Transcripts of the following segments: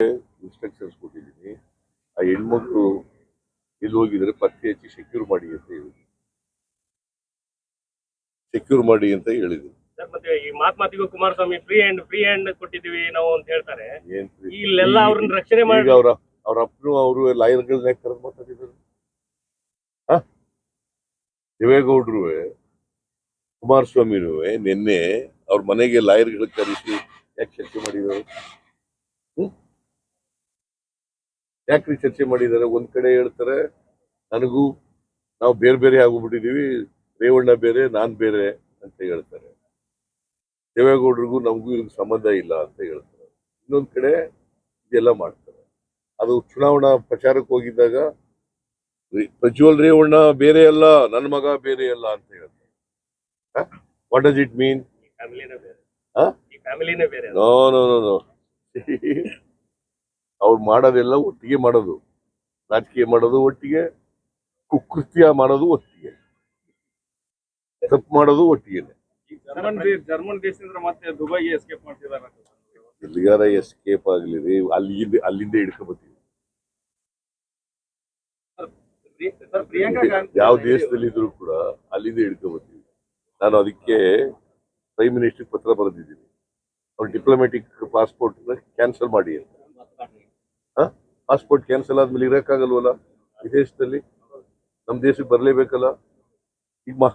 Instructions ಕೊಟ್ಟಿದ್ದೀನಿ. ಆ ಹೆಣ್ಮಕ್ಳು ಇಲ್ಲಿ ಹೋಗಿದ್ರೆ ಪತ್ತೆ ಹಚ್ಚಿ ಸೆಕ್ಯೂರ್ ಮಾಡಿ ಅಂತ ಹೇಳಿದ್ರು ಸೆಕ್ಯೂರ್ ಮಾಡಿ ಅಂತ ಹೇಳಿದ್ರು ಮತ್ತೆ ಈ ಮಾತ್ ಮಾತಿಗೂ Kumaraswamy free hand free hand ಕೊಟ್ಟಿದೀವಿ ನಾವು ಅಂತ ಹೇಳ್ತಾರೆ. ಏನ್ ಇಲ್ಲೆಲ್ಲ ಅವ್ರನ್ನ ರಕ್ಷಣೆ ಈಗ ಮಾಡಿ ಅವ್ರ ಅವ್ರ ಅಪ್ಪನು ಅವರು ಲಾಯರ್ಗಳನ್ನ ಕರೆದು ಮಾತಾಡಿದ್ರು ಹ? ದೇವೇಗೌಡರು ಕುಮಾರಸ್ವಾಮಿನೂ ನಿನ್ನೆ ಅವ್ರ ಮನೆಗೆ ಲಾಯರ್ಗಳು ಕರೆಸಿ ಯಾಕೆ ಚರ್ಚೆ ಮಾಡಿದ್ದಾರೆ ಯಾಕ್ರಿ ಚರ್ಚೆ ಮಾಡಿದ್ದಾರೆ? ಒಂದ್ ಕಡೆ ಹೇಳ್ತಾರೆ ನನಗೂ ನಾವು ಬೇರೆ ಬೇರೆ ಆಗೋಗ್ಬಿಟ್ಟಿದೀವಿ ರೇವಣ್ಣ ಬೇರೆ ನಾನ್ ಬೇರೆ ಅಂತ ಹೇಳ್ತಾರೆ. ದೇವೇಗೌಡರಿಗೂ ನಮಗೂ ಇದಕ್ಕೆ ಸಂಬಂಧ ಇಲ್ಲ ಅಂತ ಹೇಳ್ತಾರೆ. ಇನ್ನೊಂದ್ ಕಡೆ ಇದೆಲ್ಲ ಮಾಡ್ತಾರೆ. ಅದು ಚುನಾವಣಾ ಪ್ರಚಾರಕ್ಕೆ ಹೋಗಿದ್ದಾಗ ಪ್ರಜ್ವಲ್ ರೇವಣ್ಣ ಬೇರೆ ಅಲ್ಲ ನನ್ನ ಮಗ ಬೇರೆ ಅಲ್ಲ ಅಂತ ಹೇಳ್ತಾರೆ. What does it mean no no no no ಅವ್ರು ಮಾಡೋದೆಲ್ಲ ಒಟ್ಟಿಗೆ ಮಾಡೋದು. ರಾಜಕೀಯ ಮಾಡೋದು ಒಟ್ಟಿಗೆ ಕುಕೃತ್ಯ ಮಾಡೋದು ಒಟ್ಟಿಗೆ. ತಪ್ಪು ಮಾಡೋದು ಒಟ್ಟಿಗೆ. ಜರ್ಮನ್ ಜರ್ಮನ್ ದೇಶದಿಂದ ಮತ್ತೆ ದುಬೈಗೆ ಎಸ್ಕೇಪ್ ಮಾಡ್ತಿದ್ದಾರೆ ಎಲ್ಲಿಗಾರ ಎಸ್ಕೇಪ್ ಆಗಲಿ ರೀ ಅಲ್ಲಿಂದ ಅಲ್ಲಿಂದ ಹಿಡ್ಕೊಬತ್ತೀವಿ. ಯಾವ ದೇಶದಲ್ಲಿ ಇದ್ರು ಕೂಡ ಅಲ್ಲಿಂದ ಹಿಡ್ಕೊಬತ್ತೀವಿ. ನಾನು ಅದಕ್ಕೆ ಪ್ರೈಮ್ ಮಿನಿಸ್ಟರ್ ಪತ್ರ ಬರೆದಿದ್ದೀನಿ. ಅವ್ರು ಡಿಪ್ಲೊಮ್ಯಾಟಿಕ್ ಪಾಸ್ಪೋರ್ಟ್ ಕ್ಯಾನ್ಸಲ್ ಮಾಡಿ ಅಂತ. ಪಾಸ್ಪೋರ್ಟ್ ಕ್ಯಾನ್ಸಲ್ ಆದ್ಮೇಲೆ ಇರಕ್ಕಾಗಲ್ವಲ್ಲ ವಿದೇಶದಲ್ಲಿ ನಮ್ಮ ದೇಶಕ್ಕೆ ಬರಲೇಬೇಕಲ್ಲ? ಈಗ ಮಾ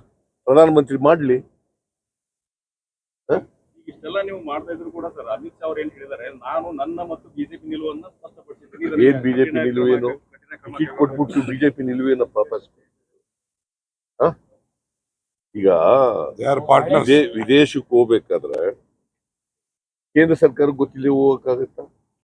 ಪ್ರಧಾನಮಂತ್ರಿ ಮಾಡ್ಲಿ. ಇಷ್ಟೆಲ್ಲ ನೀವು ಮಾಡ್ತಾ ಇದ್ರು ಕೂಡ ಸರ್ ಅಮಿತ್ ಶಾ ಅವ್ರು ಏನ್ ಹೇಳಿದ್ದಾರೆ? ನಾನು ನನ್ನ ಮತ್ತು ಬಿಜೆಪಿ ನಿಲುವನ್ನು ಸ್ಪಷ್ಟಪಡಿಸಿದ್ದೀನಿ. ಏನ್ ಬಿಜೆಪಿ ನಿಲುವೇನು ಟಿಕೆಟ್ ಕೊಟ್ಬಿಟ್ಟು ಬಿಜೆಪಿ ನಿಲುವೇನಪ್ಪ ಫಸ್ಟ್ ಈಗ. ವಿದೇಶಕ್ಕೆ ಹೋಗ್ಬೇಕಾದ್ರೆ ಕೇಂದ್ರ ಸರ್ಕಾರ ಗೊತ್ತಿಲ್ಲ ಹೋಗಕ್ಕಾಗತ್ತಾ?